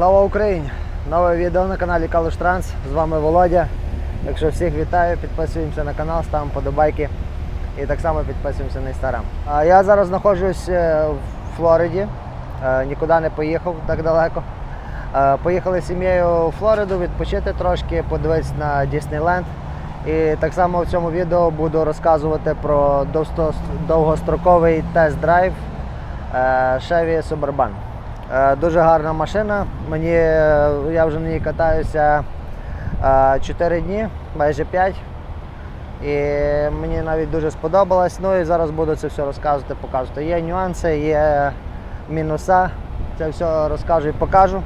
Слава Україні! Нове відео на каналі Калуш Транс. З вами Володя. Якщо всіх вітаю, підписуємося на канал, ставимо подобайки і так само підписуємося на інстаграм. Я зараз знаходжусь е, в Флориді, Е, нікуди не поїхав так далеко. Е, Поїхали з сім'єю у Флориду відпочити трошки, подивитися на Діснейленд. І так само в цьому відео буду розказувати про довгостроковий тест-драйв Chevy Suburban. Е, Дуже гарна машина. Мені, е, я вже на ній катаюся 4 дні, майже 5. І мені навіть дуже сподобалось. Ну і зараз буду це все розказувати, показувати. Є нюанси, є мінуса. Це все розкажу і покажу.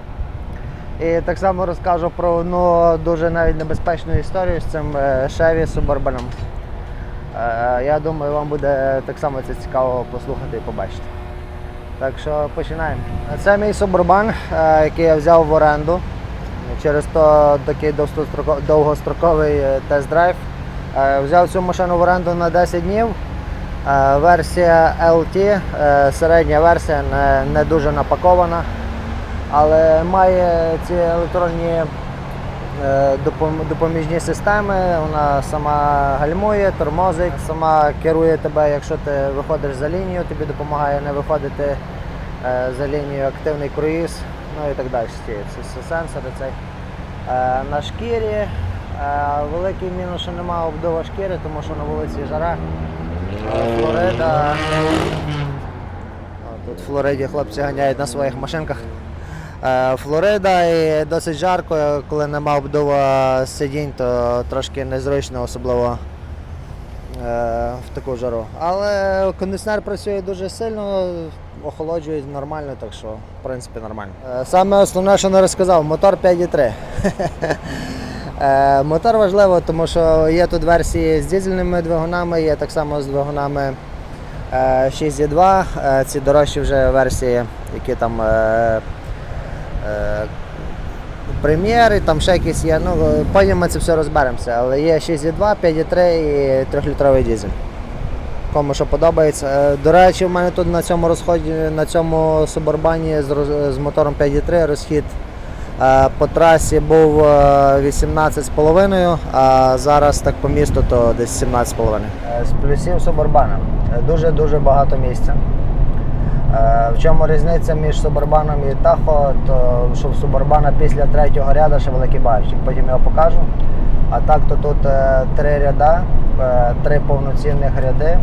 І так само розкажу про одну дуже навіть небезпечну історію з цим е, Suburban. Е, Я думаю, вам буде так само це цікаво послухати і побачити. Так що починаємо. Це мій Suburban, е, який я взяв в оренду. Через то такий довгостроковий е, тест-драйв. Е, Взяв цю машину в оренду на 10 днів. Версія LT, середня версія, не, дуже напакована, але має ці електронні допоміжні системи. Вона сама гальмує, тормозить, сама керує тебе, якщо ти виходиш за лінію, тобі допомагає не виходити е, за лінію активний круїз, ну і так далі. Ці сенсори цей. Е, На шкірі е, великий мінус, що немає обдува шкіри, тому що на вулиці жара. Е, Флорида. Тут в Флориді хлопці ганяють на своїх машинках. Е, Флорида і досить жарко, коли нема обдува сидінь, то трошки незручно, особливо е, в таку жару. Але кондиціонер працює дуже сильно, охолоджує нормально, так що в принципі нормально. Е, Саме основне, що не розказав, мотор 5.3. Е, Мотор важливо, тому що є тут версії з дизельними двигунами, є так само з двигунами е, 6.2, е, ці дорожчі вже версії, які там прем'єри, там ще якісь є. Ну, потім ми це все розберемося. Але є 6.2, 5.3 і 3-літровий дизель. Кому що подобається. Е, До речі, в мене тут на цьому розході, на цьому субарбані з, мотором 5.3 розхід е, по трасі був е, 18,5, а зараз так по місту то десь 17,5. З плюсів субарбана. Дуже-дуже багато місця. Е, В чому різниця між Субарбаном і Тахо, то що в Субарбана після третього ряду ще великий багажник, потім його покажу. А так то тут е, три ряда, е, три повноцінних ряди,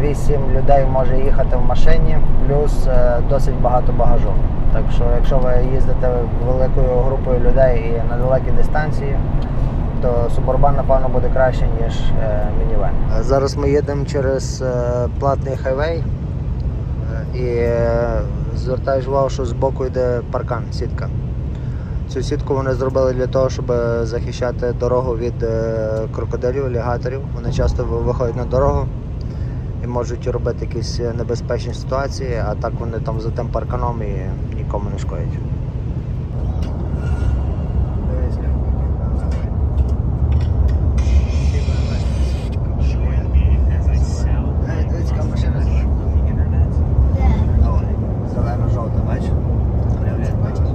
вісім людей може їхати в машині, плюс досить багато багажу. Так що, якщо ви їздите великою групою людей і на далекі дистанції, то Субарбан, напевно, буде краще, ніж мінівен. Зараз ми їдемо через платний хайвей. І е, звертаєш увагу, що збоку йде паркан, сітка. Цю сітку вони зробили для того, щоб захищати дорогу від е, крокодилів, алігаторів. Вони часто виходять на дорогу і можуть робити якісь небезпечні ситуації, а так вони там за тим парканом і нікому не шкодять. Дивіться, яка машина. Зелено-жовта, бачиш? бачиш?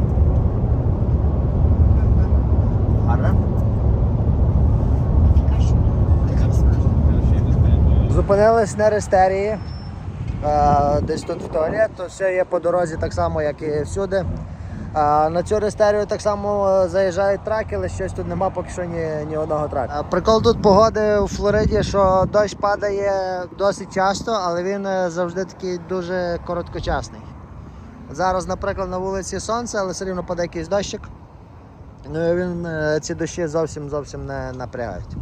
Гарна? Зупинились на рестерії. Е, Десь тут в туалет, то все є по дорозі так само, як і всюди. А на цю рестерію так само е, заїжджають траки, але щось тут нема поки що ні, ні одного трака. Е, Прикол тут погоди у Флориді, що дощ падає досить часто, але він е, завжди такий дуже короткочасний. Зараз, наприклад, на вулиці сонце, але все рівно падає якийсь дощик. Ну і він е, ці дощі зовсім зовсім не напрягають.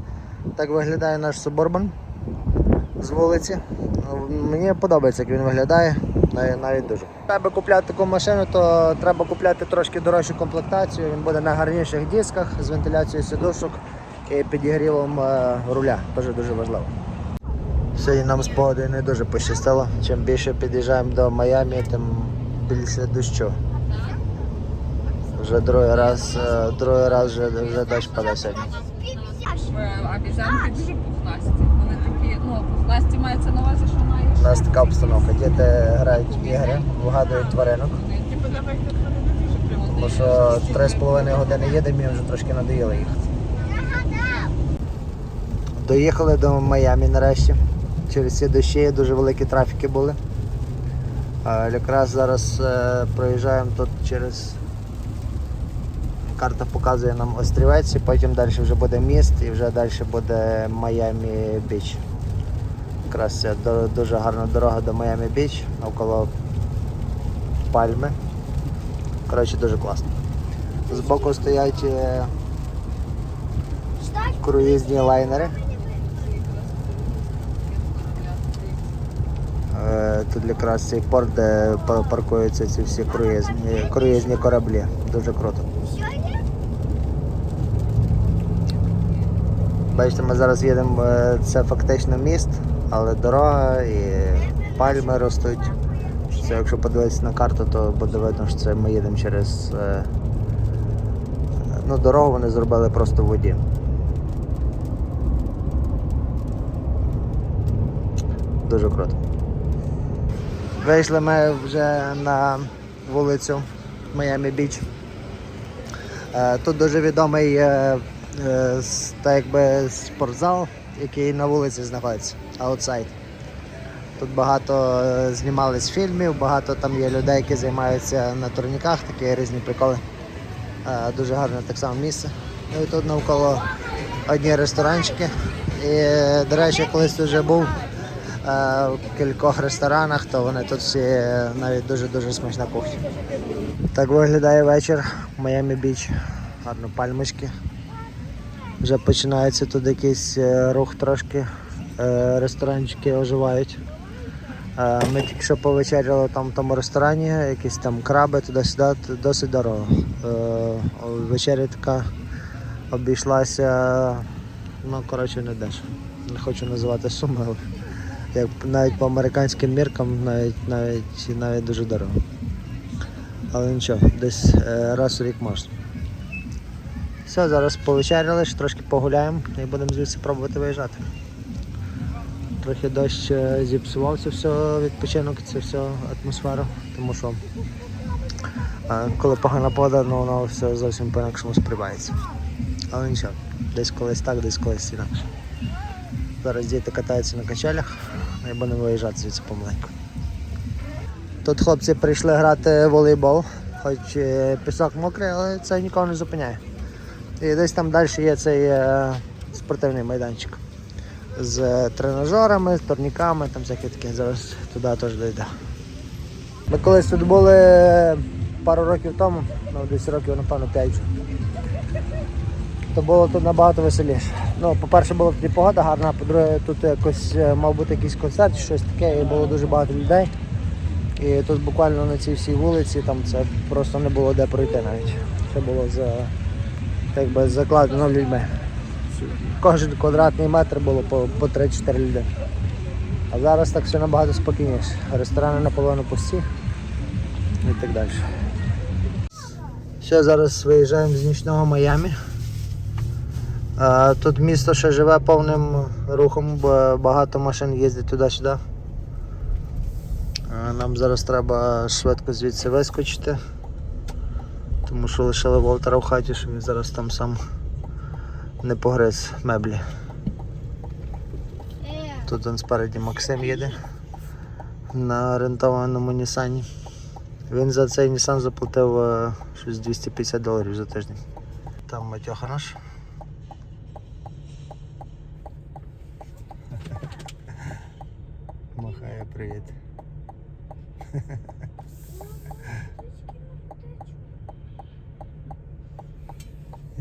Так виглядає наш суборбан з вулиці. Мені подобається, як він виглядає, навіть дуже. Треба купляти таку машину, то треба купляти трошки дорожчу комплектацію. Він буде на гарніших дисках з вентиляцією сидушок і підігрівом е, руля. Дуже дуже важливо. Сьогодні нам з погодою не дуже пощастило. Чим більше під'їжджаємо до Майамі, тим більше дощу. Вже другий раз, е, другий раз вже, вже дощ падає сьогодні. Обізянки дуже пухнасті. Пухнасті мається на увазі, що маєш. У нас така обстановка. Діти грають в ігри, вигадують тваринок. Ми Тому що 3,5 години їдемо і вже трошки надоїло їхати. Доїхали до Майамі нарешті. Через ці дощі дуже великі трафіки були. Якраз зараз е, проїжджаємо тут через. Карта показує нам острівець, і потім далі вже буде міст і вже далі буде Майамі Біч. Якраз дуже гарна дорога до Майамі Біч, навколо пальми. Коротше, дуже класно. Збоку стоять е, круїзні лайнери. Е, Тут якраз цей порт, де паркуються ці всі круїзні, круїзні кораблі. Дуже круто. Бачите, ми зараз їдемо, е, це фактично міст, але дорога і пальми ростуть. Це, якщо подивитися на карту, то буде видно, що це ми їдемо через е, ну, дорогу вони зробили просто в воді. Дуже круто. Вийшли ми вже на вулицю Майами Біч. Е, Тут дуже відомий е, так якби спортзал, який на вулиці знаходиться, аутсайд. Тут багато е, знімались фільмів, багато там є людей, які займаються на турніках, такі різні приколи. Е, Дуже гарне так само місце. Ну і тут навколо одні ресторанчики. І, до речі, колись вже був е, в кількох ресторанах, то вони тут всі навіть дуже-дуже смачна кухня. Так виглядає вечір в Майами Біч. Гарно пальмочки. Вже починається тут якийсь е, рух трошки. Е, Ресторанчики оживають. Е, Ми тільки що повечеряли там в тому ресторані, якісь там краби туди-сюди, досить дорого. Вечеря така обійшлася, ну коротше не дешево. Не хочу називати суми, але як навіть по американським міркам навіть, навіть, навіть дуже дорого. Але нічого, десь раз у рік можна. Все, зараз повечеряли, ще трошки погуляємо і будемо звідси пробувати виїжджати. Трохи дощ е, зіпсував це все відпочинок, це все атмосферу, тому що е, коли погана погода, ну воно все зовсім по-інакшому сприймається. Але нічого, десь колись так, десь колись інакше. Зараз діти катаються на качелях і будемо виїжджати звідси помаленьку. Тут хлопці прийшли грати в волейбол, хоч е, пісок мокрий, але це нікого не зупиняє. І десь там далі є цей е, спортивний майданчик з е, тренажерами, з турніками, там всякі такі. Зараз туди теж дійде. Ми колись тут були пару років тому, ну десь років, напевно, 5. То було тут набагато веселіше. Ну, по-перше, була тоді погода гарна, по-друге, тут якось е, мав бути якийсь концерт, щось таке, і було дуже багато людей. І тут буквально на цій всій вулиці там це просто не було де пройти навіть. Це було за, так би, закладено людьми. Кожен квадратний метр було по, по 3-4 людей. А зараз так все набагато спокійніше. Ресторани наполовину пусті і так далі. Все, зараз виїжджаємо з нічного Майамі. А, Тут місто ще живе повним рухом, бо багато машин їздить туди-сюди. Нам зараз треба швидко звідси вискочити, тому що лишили Волтера в хаті, щоб він зараз там сам не погриз меблі. Тут он спереді Максим їде на рентованому Нісані. Він за цей Нісан заплатив е, щось 250 доларів за тиждень. Там Матьоха наш.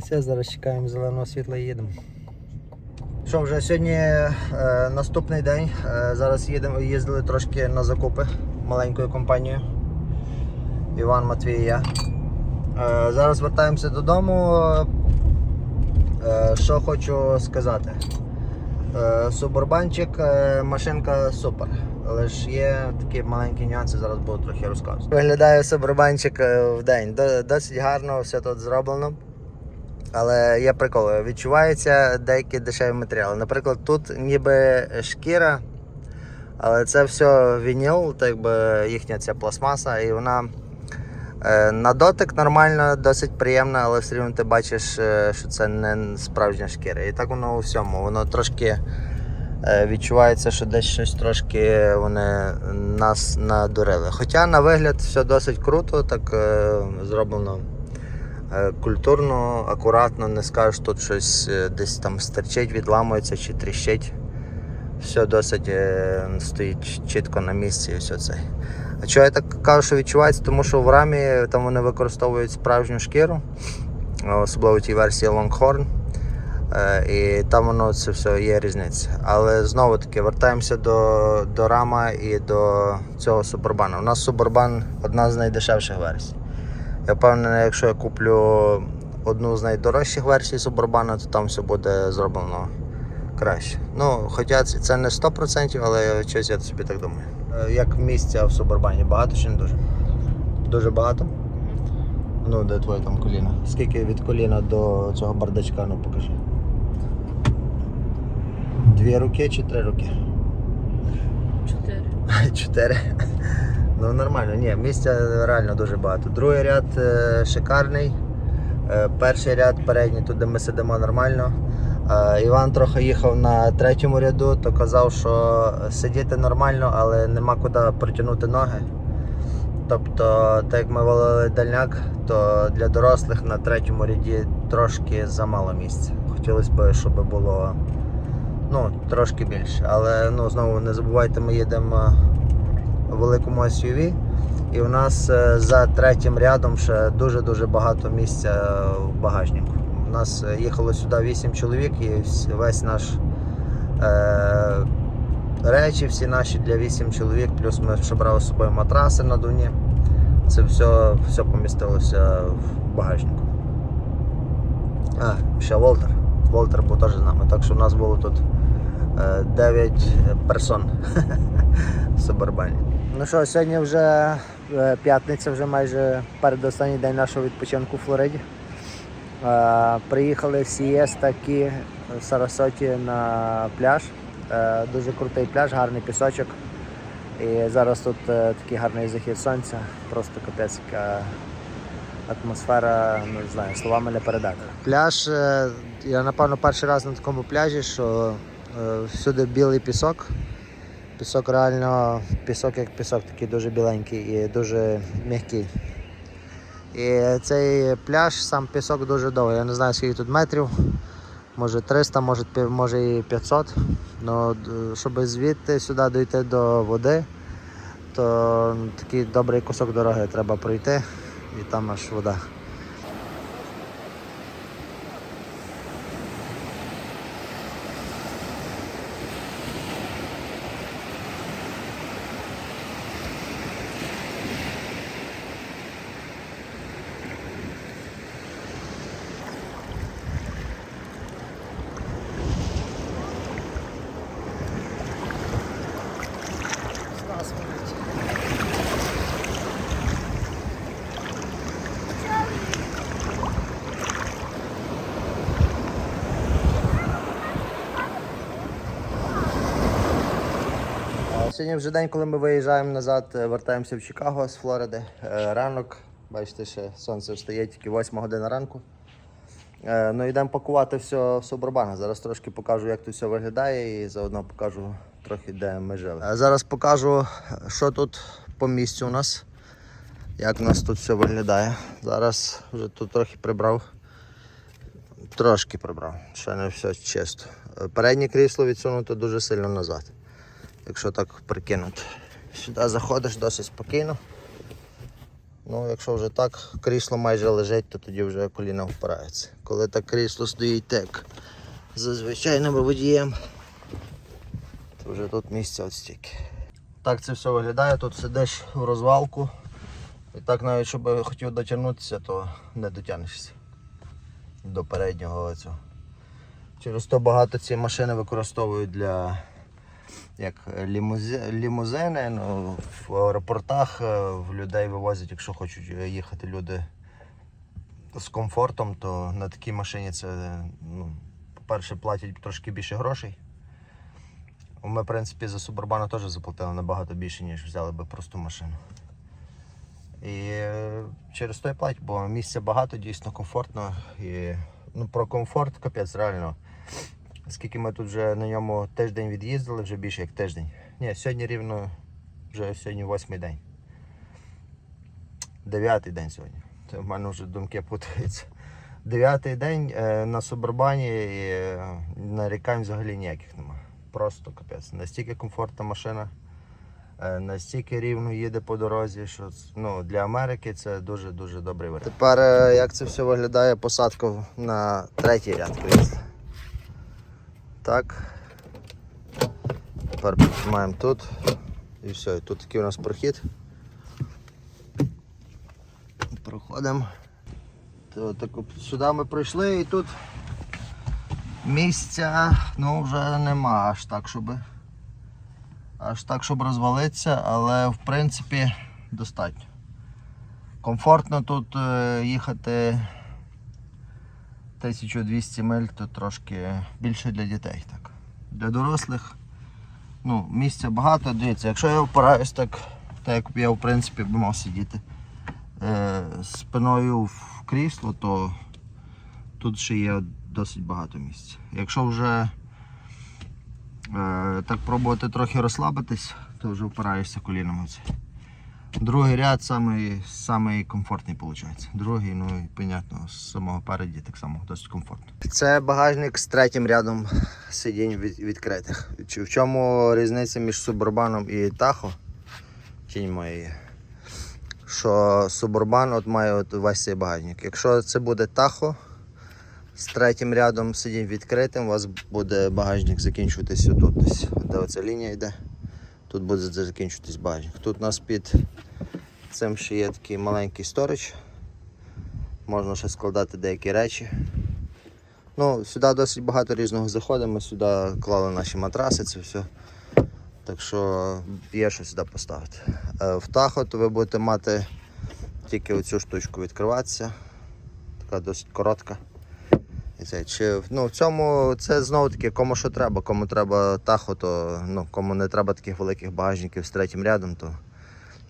Все, зараз чекаємо зеленого світла і їдемо. Що вже сьогодні е, наступний день. Е, зараз їдемо, їздили трошки на закупи маленькою компанією. Іван Матвій і я. Е, зараз вертаємося додому. Е, що хочу сказати. Е, Субурбанчик, е, машинка супер. Але ж є такі маленькі нюанси, зараз буду трохи розказувати. Виглядає субурбанчик е, в день. Досить гарно все тут зроблено. Але є прикол, відчуваються деякі дешеві матеріали. Наприклад, тут ніби шкіра, але це все вініл, так би їхня ця пластмаса, і вона Е, На дотик нормально, досить приємно, але все рівно ти бачиш, е, що це не справжня шкіра. І так воно у всьому. Воно трошки е, відчувається, що десь щось трошки вони нас надурили. Хоча на вигляд все досить круто, так зроблено культурно, акуратно, не скажеш, тут щось е, десь там стерчить, відламується чи тріщить. Все досить е, стоїть чітко на місці і все це. А чого я так кажу, що відчувається? Тому що в рамі там вони використовують справжню шкіру, особливо тій версії Longhorn. Е, І там воно це все є різниця. Але знову таки вертаємося до, до рама і до цього субурбана. У нас субурбан одна з найдешевших версій. Я впевнений, якщо я куплю одну з найдорожчих версій субурбана, то там все буде зроблено краще. Ну, хоча це не 100%, але щось я собі так думаю. Е, Як місця в субурбані? Багато чи не дуже? Дуже багато? Ну, де твоє там коліно? Скільки від коліна до цього бардачка, ну покажи. Дві руки чи три руки? Чотири. Чотири. Ну нормально, ні, місця реально дуже багато. Другий ряд е, шикарний. Е, перший ряд передній, тут де ми сидимо нормально. Е, Іван трохи їхав на третьому ряду, то казав, що сидіти нормально, але нема куди протягнути ноги. Тобто, так як ми валили дальняк, то для дорослих на третьому ряді трошки замало місця. Хотілося б, щоб було ну, трошки більше. Але ну, знову не забувайте, ми їдемо великому SUV. І у нас е, за третім рядом ще дуже-дуже багато місця в багажнику. У нас е, їхало сюди 8 чоловік і весь наш е, речі, всі наші для 8 чоловік, плюс ми ще брали з собою матраси надувні. Це все, все помістилося в багажнику. А, ще Волтер. Волтер був теж з нами. Так що у нас було тут е, 9 персон в Субарбані. Ну що, сьогодні вже е, п'ятниця, вже майже передостанній день нашого відпочинку в Флориді. Е, Приїхали в Сієста Кі в Сарасоті на пляж. Е, Дуже крутий пляж, гарний пісочок. І зараз тут такий гарний захід сонця, просто капець атмосфера, ну не знаю, словами не передати. Пляж, я напевно перший раз на такому пляжі, що всюди білий пісок. Пісок реально, пісок як пісок, такий дуже біленький і дуже м'який. І цей пляж, сам пісок дуже довгий. Я не знаю скільки тут метрів. Може 300, може, може і 500. Ну, д- щоб звідти сюди дійти до води, то такий добрий кусок дороги треба пройти і там аж вода. А Сьогодні вже день, коли ми виїжджаємо назад, е, вертаємося в Чикаго з Флориди. Е, Ранок, бачите, ще сонце встає тільки 8 година ранку. Е, Ну, йдемо пакувати все в Субурбана. Зараз трошки покажу, як тут все виглядає, і заодно покажу трохи, де ми жили. Зараз покажу, що тут по місцю у нас, як у нас тут все виглядає. Зараз вже тут трохи прибрав. Трошки прибрав, ще не все чисто. Переднє крісло відсунуто дуже сильно назад якщо так прикинути. Сюди заходиш досить спокійно. Ну, якщо вже так крісло майже лежить, то тоді вже коліна впирається. Коли так крісло стоїть так за звичайним водієм, то вже тут місця от стільки. Так це все виглядає, тут сидиш в розвалку. І так навіть щоб хотів дотягнутися, то не дотягнешся до переднього цього. Через то багато ці машини використовують для як лімузи, лімузини. Ну, в аеропортах е, в людей вивозять, якщо хочуть їхати люди з комфортом, то на такій машині це, ну, по-перше, платять трошки більше грошей. Ми, в принципі, за Субурбану теж заплатили набагато більше, ніж взяли би просту машину. І е, через той плать, бо місця багато, дійсно комфортно. І ну, про комфорт капець, реально. Скільки ми тут вже на ньому тиждень від'їздили, вже більше як тиждень. Ні, сьогодні рівно вже сьогодні восьмий день. Дев'ятий день сьогодні. Це в мене вже думки путаються. Дев'ятий день е, на Субурбані і е, нарікань взагалі ніяких нема. Просто капець. Настільки комфортна машина, е, настільки рівно їде по дорозі, що ну, для Америки це дуже-дуже добрий варіант. Тепер як це все виглядає посадка на третій ряд. Так. Тепер піднімаємо тут. І все, і тут такий у нас прохід. Проходимо. То, сюди ми пройшли і тут місця ну, вже нема аж так, щоб аж так, щоб розвалитися, але в принципі достатньо. Комфортно тут е, їхати 1200 миль, то трошки більше для дітей. Так. Для дорослих ну, місця багато. Дивіться, якщо я впираюсь так, так як я в принципі би мав сидіти е, спиною в крісло, то тут ще є досить багато місця. Якщо вже е, так пробувати трохи розслабитись, то вже впираєшся колінами. Другий ряд самий, самий комфортний виходить. Другий, ну і понятно, з самого переді так само досить комфортно. Це багажник з третім рядом сидінь від, відкритих. Чи- В чому різниця між субурбаном і тахо? Тінь моя що Субурбан от має от весь цей багажник. Якщо це буде Тахо з третім рядом сидінь відкритим, у вас буде багажник закінчуватись отут десь. Де оця лінія йде, тут буде закінчуватись багажник. Тут у нас під цим ще є такий маленький сторич. Можна ще складати деякі речі. Ну, сюди досить багато різного заходу. Ми сюди клали наші матраси, це все. Так що є що сюди поставити. Е, В Тахо то ви будете мати тільки оцю штучку відкриватися. Така досить коротка. Чи, ну, в цьому це знову таки кому що треба. Кому треба Тахо, то ну, кому не треба таких великих багажників з третім рядом, то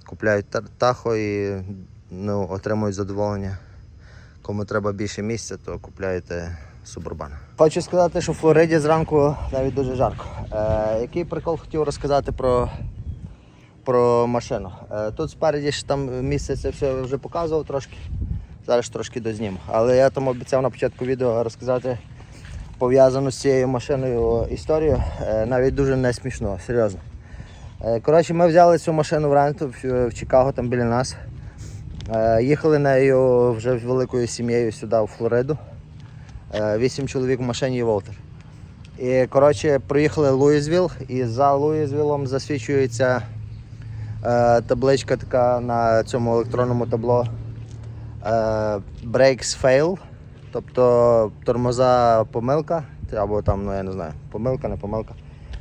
купляють Тахо і ну, отримують задоволення. Кому треба більше місця, то купляєте Субурбан. Хочу сказати, що в Флориді зранку навіть дуже жарко. Е, який прикол хотів розказати про, про машину? Е, тут спереді ж там місце це все вже показував трошки. Зараз трошки дозніму. Але я там обіцяв на початку відео розказати пов'язану з цією машиною історію. Е, навіть дуже не смішно, серйозно. Е, коротше, ми взяли цю машину в ренту в, в Чикаго, там біля нас. Е, їхали нею вже великою сім'єю сюди, у Флориду. Вісім чоловік в машині і Волтер. І коротше, приїхали Луїзвіл, і за Луїзвілом засвічується табличка така на цьому електронному табло Brakes fail, тобто тормоза помилка, або там, ну я не знаю, помилка, не помилка.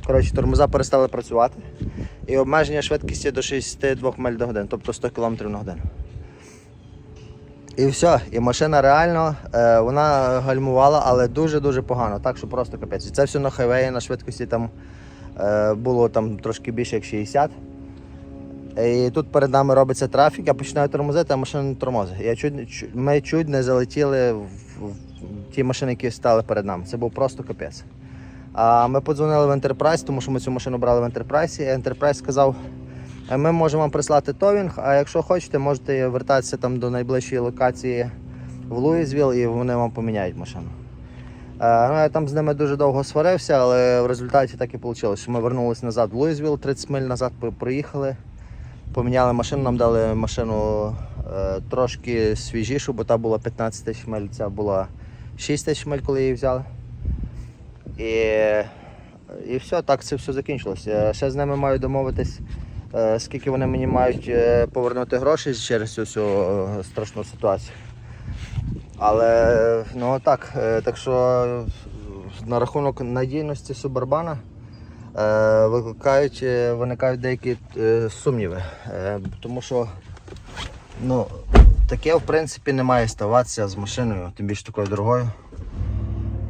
Коротше, тормоза перестали працювати. І обмеження швидкості до 62 миль до години, тобто 100 км на годину. І все, і машина реально е, вона гальмувала, але дуже-дуже погано, так що просто капець. Це все на хайвеї на швидкості там е, було там трошки більше як 60. І тут перед нами робиться трафік, я починаю тормозити, а машина не тормозить. Я чуть, ми чуть не залетіли в, ті машини, які стали перед нами. Це був просто капець. А ми подзвонили в Enterprise, тому що ми цю машину брали в Enterprise, і Enterprise сказав, «Е, ми можемо вам прислати товінг, а якщо хочете, можете вертатися там до найближчої локації в Луїзвіл і вони вам поміняють машину. Е, ну, я там з ними дуже довго сварився, але в результаті так і вийшло, ми вернулися назад в Луїзвіл, 30 миль назад проїхали, поміняли машину, нам дали машину е, трошки свіжішу, бо та була 15 тисяч миль, ця була 6 тисяч миль, коли її взяли. І, і все, так це все закінчилося. Ще з ними маю домовитись, е, скільки вони мені мають е, повернути гроші через цю всю е, страшну ситуацію. Але ну так, е, так що е, на рахунок надійності Субарбана е, викликають, е, виникають деякі е, сумніви. Е, Тому що ну, таке в принципі не має ставатися з машиною, тим більше такою дорогою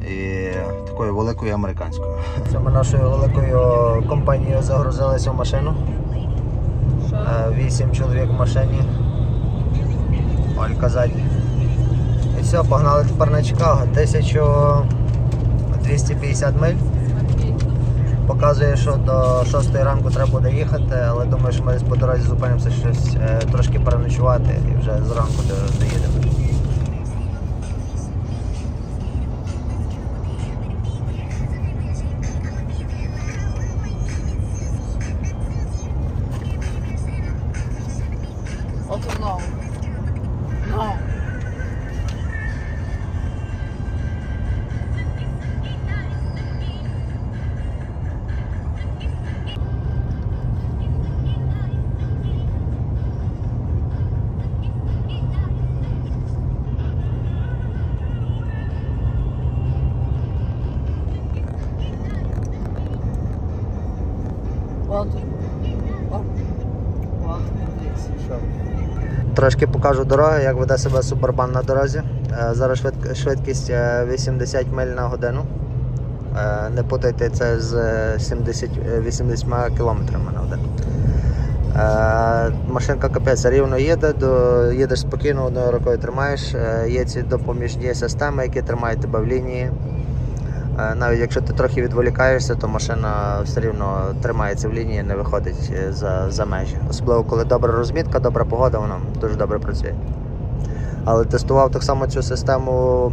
і такою великою американською. Ми нашою великою компанією загрузилися в машину. Вісім чоловік в машині. Олька ззаді. І все, погнали тепер на Чикаго. 1250 миль. Показує, що до 6 ранку треба буде їхати, але думаю, що ми по дорозі зупинимося щось е, трошки переночувати і вже зранку доїдемо. Трошки покажу дороги, як веде себе Субарбан на дорозі. Е, Зараз швидкість е, 80 миль на годину. Е, Не путайте це з е, 70, е, 80 кілометрами на годину. Е, Машинка капець рівно їде, їдеш спокійно, одною рукою тримаєш. Е, Є ці допоміжні системи, які тримають тебе в лінії. Е, Навіть якщо ти трохи відволікаєшся, то машина все рівно тримається в лінії, не виходить е, за, за межі. Особливо коли добра розмітка, добра погода, вона дуже добре працює. Але тестував так само цю систему,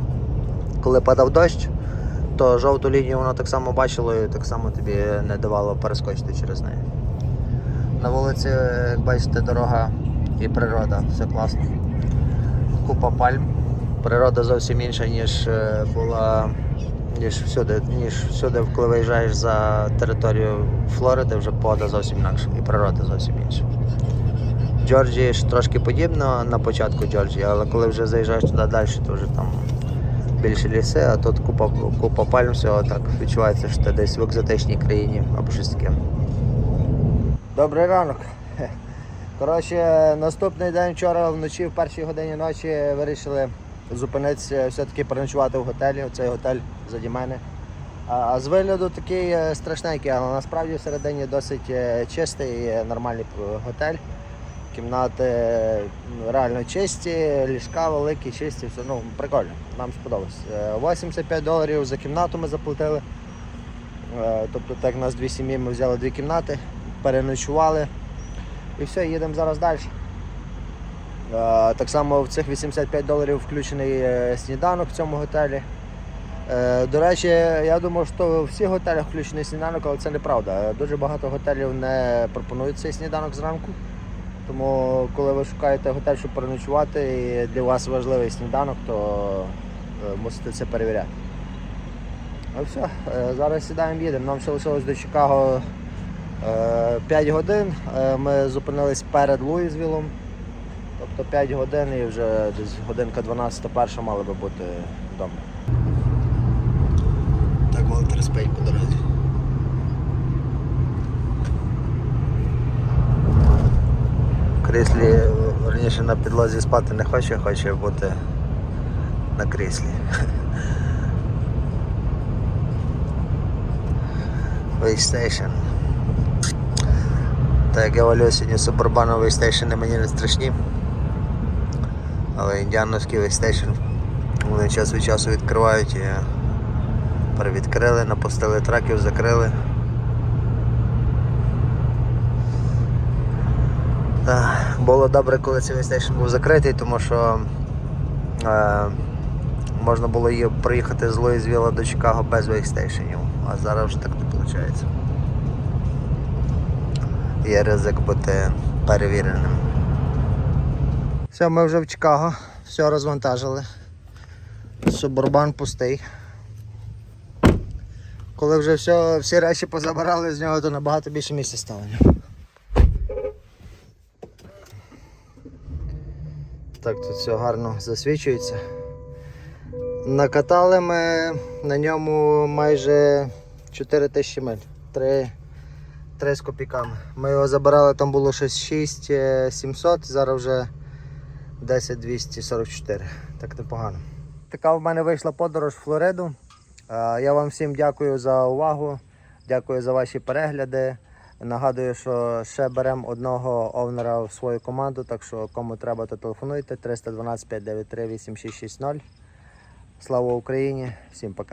коли падав дощ, то жовту лінію воно так само бачило і так само тобі не давало перескочити через неї. На вулиці, як бачите, дорога і природа, все класно. Купа пальм. Природа зовсім інша, ніж е, була ніж всюди, ніж всюди, коли виїжджаєш за територію Флориди, вже погода зовсім інакша і природа зовсім інша. Джорджії ж трошки подібно на початку Джорджії, але коли вже заїжджаєш туди далі, то вже там більше ліси, а тут купа, купа пальм, всього так відчувається, що ти десь в екзотичній країні або щось таке. Добрий ранок. Коротше, наступний день вчора вночі, в першій годині ночі, вирішили зупинитися, все-таки переночувати в готелі. Оцей готель заді мене. А, з вигляду такий е, страшненький, але насправді всередині досить е, чистий, е, нормальний е, готель. Кімнати е, реально чисті, ліжка великі, чисті, все ну прикольно, нам сподобалось. Е, 85 доларів за кімнату ми заплатили. Е, Тобто, так у нас дві сім'ї, ми взяли дві кімнати, переночували і все, їдемо зараз далі. Так само в цих 85 доларів включений е, сніданок в цьому готелі. Е, До речі, я думав, що в всіх готелях включений сніданок, але це неправда. Дуже багато готелів не пропонують цей сніданок зранку. Тому коли ви шукаєте готель, щоб переночувати, і для вас важливий сніданок, то е, мусите це перевіряти. Ну все, зараз сідаємо, їдемо. Нам ще лишилось до Чикаго е, 5 годин. Ми зупинились перед Луїзвілом. Тобто 5 годин і вже десь годинка 12 перша мали би бути вдома. Так, Валтер спить по дорозі. Кріслі, верніше на підлозі спати не хоче, хоче бути на кріслі. Вейстейшн. Так як я валю сьогодні Suburban Вейстейшни мені не страшні. Але індіановський Вейстейшн вони час від часу відкривають і перевідкрили, напустили траків, закрили. Е, Було добре, коли цей Вейстейшн був закритий, тому що е, можна було її приїхати з Луїзвіла до Чикаго без вейстейшенів, а зараз вже так не виходить. Є ризик бути перевіреним. Все, ми вже в Чикаго, все розвантажили. Субурбан пустий. Коли вже все, всі речі позабирали з нього, то набагато більше місця стало. Так, тут все гарно засвічується. Накатали ми на ньому майже 4 тисячі миль. 3, 3 з копійками. Ми його забирали, там було щось 6 е, 700, зараз вже 10 244. Так непогано. Така в мене вийшла подорож в Флориду. Е, Я вам всім дякую за увагу, дякую за ваші перегляди. Нагадую, що ще беремо одного овнера в свою команду, так що кому треба, то телефонуйте 312 593 8660. Слава Україні! Всім пока!